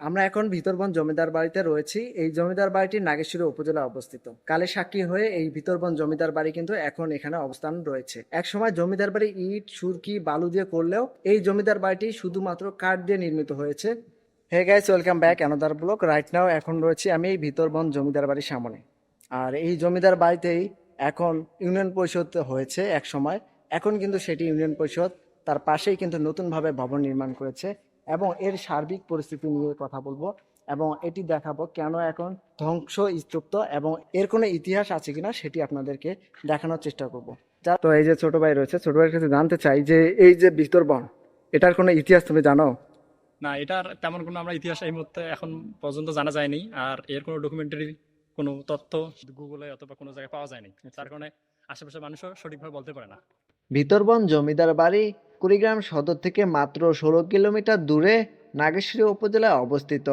আমরা এখন ভিতরবন জমিদার বাড়িতে রয়েছি। এই জমিদার বাড়িটি নাগেশ্বরী উপজেলায় অবস্থিত। কালে সাক্ষী হয়ে এই ভিতরবন জমিদার বাড়ি কিন্তু এখন এখানে অবস্থান রয়েছে। একসময় জমিদার বাড়ি ইট, সুরকি, বালু দিয়ে করলেও এই জমিদার বাড়িটি শুধুমাত্র কাঠ দিয়ে নির্মিত হয়েছে। Hey guys welcome back another block right now এখন রয়েছি আমি এই ভিতরবন জমিদার বাড়ির সামনে। আর এই জমিদার বাড়িতেই এখন ইউনিয়ন পরিষদ হয়েছে এক সময় এখন কিন্তু সেটি ইউনিয়ন পরিষদ তার পাশেই কিন্তু নতুনভাবে ভবন নির্মাণ করেছে। এবং এর সার্বিক পরিস্থিতি নিয়ে কথা বলব এবং এটি দেখাবো কেন এখন ধ্বংস স্তূপ্ত এবং এর কোনো ইতিহাস আছে কিনা সেটি আপনাদেরকে দেখানোর চেষ্টা করব। যা তো এই যে ছোট ভাই রয়েছে ছোট ভাইয়ের কাছে জানতে চাই যে এই যে ভিতরবন এটার কোনো ইতিহাস তুমি জানো? না এটার তেমন কোনো আমরা ইতিহাস এই মুহূর্তে এখন পর্যন্ত জানা যায়নি আর এর কোনো ডকুমেন্টারি কোনো তথ্য গুগলে অথবা কোনো জায়গায় পাওয়া যায়নি। তার কারণে আশেপাশের মানুষও সঠিকভাবে বলতে পারে না। ভিতরবন জমিদার বাড়ি কুড়িগ্রাম সদর থেকে মাত্র ষোলো কিলোমিটার দূরে নাগেশ্বরী উপজেলায় অবস্থিত।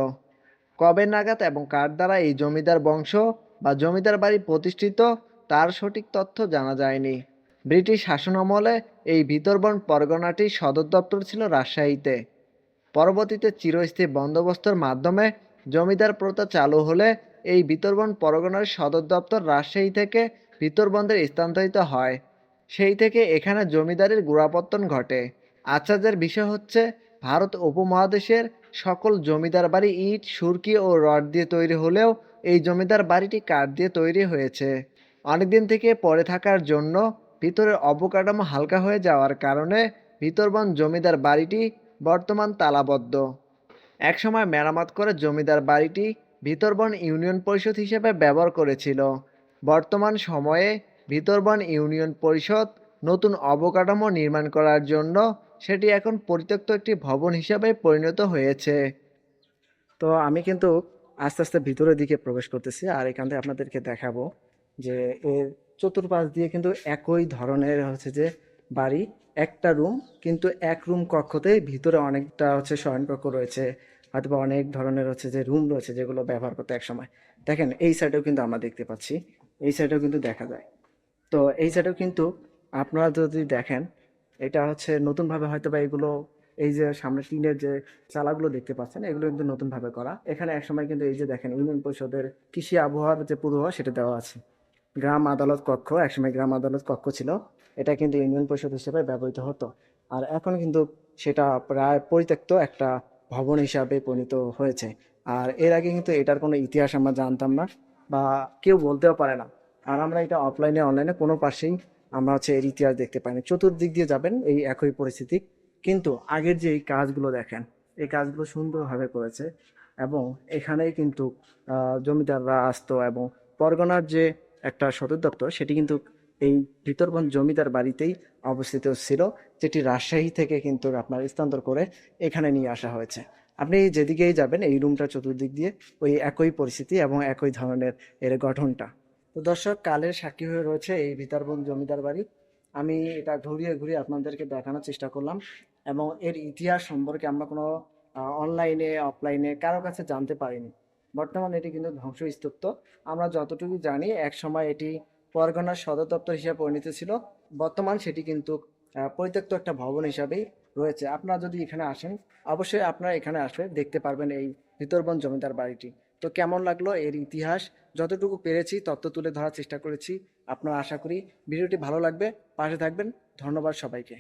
কবে নাগাদ এবং কার দ্বারা এই জমিদার বংশ বা জমিদার বাড়ি প্রতিষ্ঠিত তার সঠিক তথ্য জানা যায়নি। ব্রিটিশ শাসন আমলে এই ভিতরবন পরগনাটির সদর দপ্তর ছিল রাজশাহীতে। পরবর্তীতে চিরস্থায়ী বন্দোবস্তর মাধ্যমে জমিদার প্রথা চালু হলে এই ভিতরবন পরগনার সদর দপ্তর রাজশাহী থেকে ভিতরবন্দরে স্থানান্তরিত হয়। সেই থেকে এখানে জমিদারির গোড়াপত্তন ঘটে। আশ্চর্যের বিষয় হচ্ছে, ভারত উপমহাদেশের সকল জমিদার বাড়ি ইট, সুরকি ও রড দিয়ে তৈরি হলেও এই জমিদার বাড়িটি কাঠ দিয়ে তৈরি হয়েছে। অনেকদিন থেকে পড়ে থাকার জন্য ভিতরের অবকাঠামো হালকা হয়ে যাওয়ার কারণে ভিতরবন জমিদার বাড়িটি বর্তমান তালাবদ্ধ। একসময় মেরামত করে জমিদার বাড়িটি ভিতরবন ইউনিয়ন পরিষদ হিসেবে ব্যবহার করেছিল। বর্তমান সময়ে ভিতরবন ইউনিয়ন পরিষদ নতুন অবকাঠামো নির্মাণ করার জন্য সেটি এখন পরিত্যক্ত একটি ভবন হিসাবে পরিণত হয়েছে। তো আমি কিন্তু আস্তে আস্তে ভিতরের দিকে প্রবেশ করতেছি আর এখান থেকে আপনাদেরকে দেখাবো যে এর চতুর্পাশ দিয়ে কিন্তু একই ধরনের হচ্ছে যে বাড়ি, একটা রুম, কিন্তু এক রুম কক্ষতে ভিতরে অনেকটা হচ্ছে শয়নকক্ষ রয়েছে, অথবা অনেক ধরনের হচ্ছে যে রুম রয়েছে যেগুলো ব্যবহার করতে এক সময় দেখেন, এই সাইডেও কিন্তু আমরা দেখতে পাচ্ছি, এই সাইডেও কিন্তু দেখা যায়। তো এই সাইডেও কিন্তু আপনারা যদি দেখেন, এটা হচ্ছে নতুনভাবে হয়তো বা এগুলো, এই যে সামনে টিনের যে চালাগুলো দেখতে পাচ্ছেন, এগুলো কিন্তু নতুনভাবে করা। এখানে একসময় কিন্তু এই যে দেখেন, ইউনিয়ন পরিষদের কৃষি আবহাওয়ার যে পূর্বাভাস, সেটা দেওয়া আছে। গ্রাম আদালত কক্ষ, একসময় গ্রাম আদালত কক্ষ ছিল। এটা কিন্তু ইউনিয়ন পরিষদ হিসেবে ব্যবহৃত হতো। আর এখন কিন্তু সেটা প্রায় পরিত্যক্ত একটা ভবন হিসাবে পরিণত হয়েছে। আর এর আগে কিন্তু এটার কোনো ইতিহাস আমরা জানতাম না বা কেউ বলতেও পারে না। আর আমরা এটা অফলাইনে অনলাইনে কোনো পাশেই আমরা হচ্ছে এর ইতিহাস দেখতে পাই না। চতুর্দিক দিয়ে যাবেন এই একই পরিস্থিতি। কিন্তু আগের যে এই কাজগুলো দেখেন, এই কাজগুলো সুন্দরভাবে করেছে এবং এখানেই কিন্তু জমিদাররা আসতো এবং পরগনার যে একটা সদর দপ্তর, সেটি কিন্তু এই ভিতরবন জমিদার বাড়িতেই অবস্থিত ছিল, যেটি রাজশাহী থেকে কিন্তু আপনার স্থানান্তর করে এখানে নিয়ে আসা হয়েছে। আপনি যেদিকেই যাবেন, এই রুমটা চতুর্দিক দিয়ে ওই একই পরিস্থিতি এবং একই ধরনের এর গঠনটা। তো দর্শক, কালের সাক্ষী হয়ে রয়েছে এই ভিতরবন জমিদার বাড়ি। আমি এটা ঘুরিয়ে ঘুরিয়ে আপনাদেরকে দেখানোর চেষ্টা করলাম এবং এর ইতিহাস সম্পর্কে আমরা কোনো অনলাইনে অফলাইনে কারও কাছে জানতে পারিনি। বর্তমানে এটি কিন্তু ধ্বংসস্তূপ্ত আমরা যতটুকু জানি এক সময় এটি পরগনার সদর দপ্তর হিসেবে পরিণত ছিল। বর্তমান সেটি কিন্তু পরিত্যক্ত একটা ভবন হিসাবেই রয়েছে। আপনারা যদি এখানে আসেন, অবশ্যই আপনারা এখানে আসলে দেখতে পারবেন এই ভিতরবন জমিদার বাড়িটি। তো কেমন লাগল এর ইতিহাস? যতটুকু পেরেছি তত্ত্ব তুলে ধরার চেষ্টা করেছি। আপনারা আশা করি ভিডিওটি ভালো লাগবে। পাশে থাকবেন। ধন্যবাদ সবাইকে।